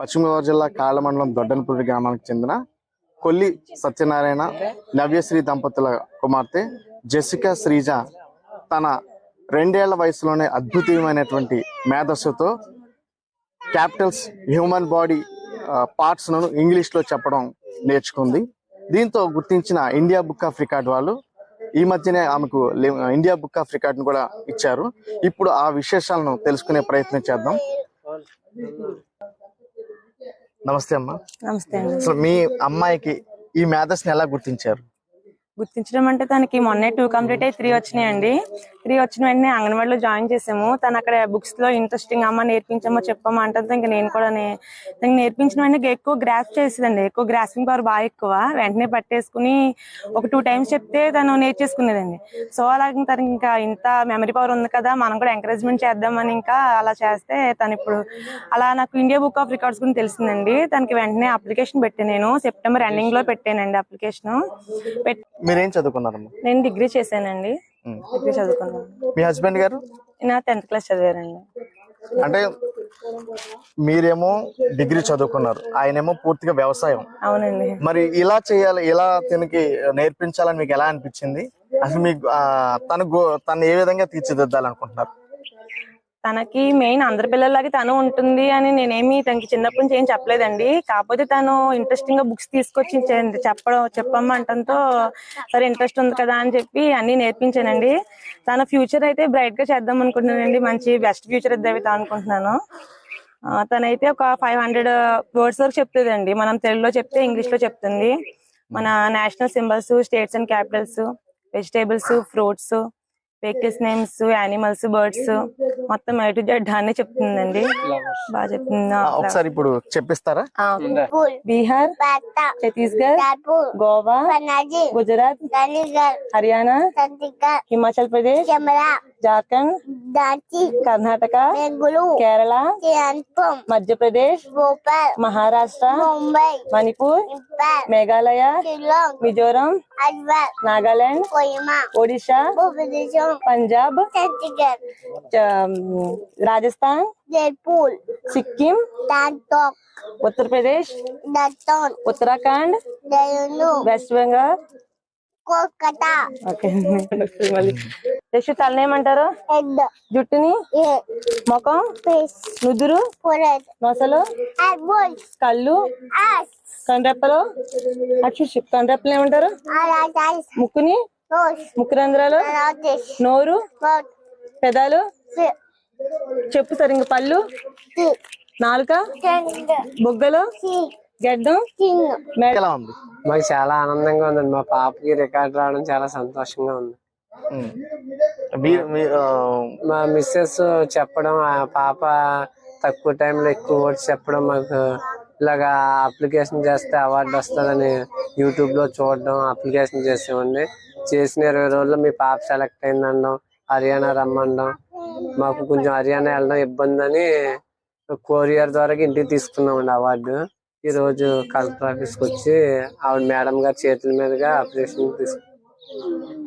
పశ్చిమ గోదావరి జిల్లా కాళ్ళ మండలం దొడ్డనపల్లి గ్రామానికి చెందిన కొల్లి సత్యనారాయణ నవ్యశ్రీ దంపతుల కుమార్తె జెసికా శ్రీజ తన రెండేళ్ళ వయసులోనే అద్భుతమైనటువంటి మేధస్సుతో క్యాపిటల్స్ హ్యూమన్ బాడీ పార్ట్స్ ఇంగ్లీష్లో ఇంగ్లీష్లో చెప్పడం నేర్చుకుంది. దీంతో గుర్తించిన ఇండియా బుక్ ఆఫ్ రికార్డ్ వాళ్ళు ఈ మధ్యనే ఆమెకు ఇండియా బుక్ ఆఫ్ రికార్డ్ను కూడా ఇచ్చారు. ఇప్పుడు ఆ విశేషాలను తెలుసుకునే ప్రయత్నం చేద్దాం. నమస్తే అమ్మా. నమస్తే అసలు మీ అమ్మాయికి ఈ మేధస్ని ఎలా గుర్తించారు? గుర్తించడం అంటే తనకి మొన్నే టూ కంప్లీట్ అయ్యి త్రీ వచ్చినాయండి. త్రీ వచ్చిన వెంటనే అంగన్వాడీలో జాయిన్ చేసాము. తను అక్కడ బుక్స్లో ఇంట్రెస్టింగ్ అమ్మ నేర్పించమ్మా చెప్పమ్మా అంటే ఇంకా నేను కూడా తనకి నేర్పించిన వెంటనే ఎక్కువ గ్రాఫ్ చేసేదండి. ఎక్కువ గ్రాస్పింగ్ పవర్ బాగా ఎక్కువ. వెంటనే పట్టేసుకుని ఒక టూ టైమ్స్ చెప్తే తను నేర్చేసుకునేదండి. సో అలాగే తనకి ఇంకా ఇంత మెమరీ పవర్ ఉంది కదా మనం కూడా ఎంకరేజ్మెంట్ చేద్దామని ఇంకా అలా చేస్తే తను ఇప్పుడు అలా నాకు ఇండియా బుక్ ఆఫ్ రికార్డ్స్ గురించి తెలిసిందండి. తనకి వెంటనే అప్లికేషన్ పెట్టాను నేను. సెప్టెంబర్ ఎండింగ్లో పెట్టానండి అప్లికేషన్ మీరేం చదువుకున్నారమ్మా? నేను డిగ్రీ చేశానండి. డిగ్రీ చదువుకున్నాను మీ హస్బెండ్ గారు? నా టెన్త్ క్లాస్ చదివారండి. అంటే మీరేమో డిగ్రీ చదువుకున్నారు. ఆయనేమో పూర్తిగా వ్యవసాయం. అవునండి. మరి ఇలా చేయాలి ఇలా తనకి నేర్పించాలని మీకు ఎలా అనిపించింది? అసలు మీకు తను తను ఏ విధంగా తీర్చిదిద్దాలనుకుంటున్నారు? తనకి మెయిన్ అందరి పిల్లలకి తను ఉంటుంది అని నేనేమి తనకి చిన్నప్పటి నుంచి ఏం చెప్పలేదండి. కాకపోతే తను ఇంట్రెస్టింగ్గా బుక్స్ తీసుకొచ్చి చెప్పడం చెప్పమ్మంటంతో సరే ఇంట్రెస్ట్ ఉంది కదా అని చెప్పి అన్ని నేర్పించానండి. తన ఫ్యూచర్ అయితే బ్రైట్గా చేద్దాం అనుకుంటున్నానండి. మంచి బెస్ట్ ఫ్యూచర్ ఇద్దాం అనుకుంటున్నాను. తనైతే ఒక ఫైవ్ హండ్రెడ్ వర్డ్స్ వరకు చెప్తుందండి. మనం తెలుగులో చెప్తే ఇంగ్లీష్లో చెప్తుంది. మన national symbols states and capitals vegetables fruits vehicles names animals birds మొత్తం ఐ టు జెడ్ అన్ని చెప్తుందండి. బాగా చెప్తుంది. ఒకసారి ఇప్పుడు చెప్పిస్తారా? బీహార్ ఛత్తీస్గఢ్ గోవా గుజరాత్ హర్యానా హిమాచల్ ప్రదేశ్ జార్ఖండ్ दार्ची कर्नाटका बेंगलुरु केरला मध्य प्रदेश भोपाल महाराष्ट्र मुंबई मणिपुर मेघालय मिजोरम अलवर नागालैंड कोहिमा ओडिशा पंजाब छत्तीसगढ़ राजस्थान जयपुर सिक्किम कर्नाटक उत्तर प्रदेश उत्तराखंड वेस्ट बंगाल। कोलकाता। ओके యశు తలనేమంటారు జుట్టుని? ముఖం? నుదురు? మొసలు? కళ్ళు? కండ్రెప్పలు? అక్షుష్ కండ్రెప్పలు ఏమంటారు? ముక్కుని? ముక్కు రంధ్రాలు నోరు? పెదాలు? చెప్పు సార్ పళ్ళు? నాలుక? బొగ్గలు? గడ్డం? చాలా ఆనందంగా ఉందండి. మా పాపకి రికార్డ్ రావడం చాలా సంతోషంగా ఉంది. మీ- మిస్సెస్ చెప్పడం ఆ పాప తక్కువ టైంలో ఎక్కువ వర్డ్స్ చెప్పడం మాకు ఇలాగా అప్లికేషన్ చేస్తే అవార్డు వస్తుందని యూట్యూబ్లో చూడడం అప్లికేషన్ చేసామండి చేసిన ఇరవై రోజుల్లో మీ పాప సెలెక్ట్ అయిందనడం హర్యానా రమ్మనడం మాకు కొంచెం హర్యానా వెళ్ళడం ఇబ్బంది అని కొరియర్ ద్వారా ఇంటికి తీసుకున్నామండి అవార్డు ఈ రోజు కలెక్టర్ ఆఫీస్కి వచ్చి ఆవిడ మేడం గారి చేతుల మీదుగా అప్లికేషన్ తీసుకు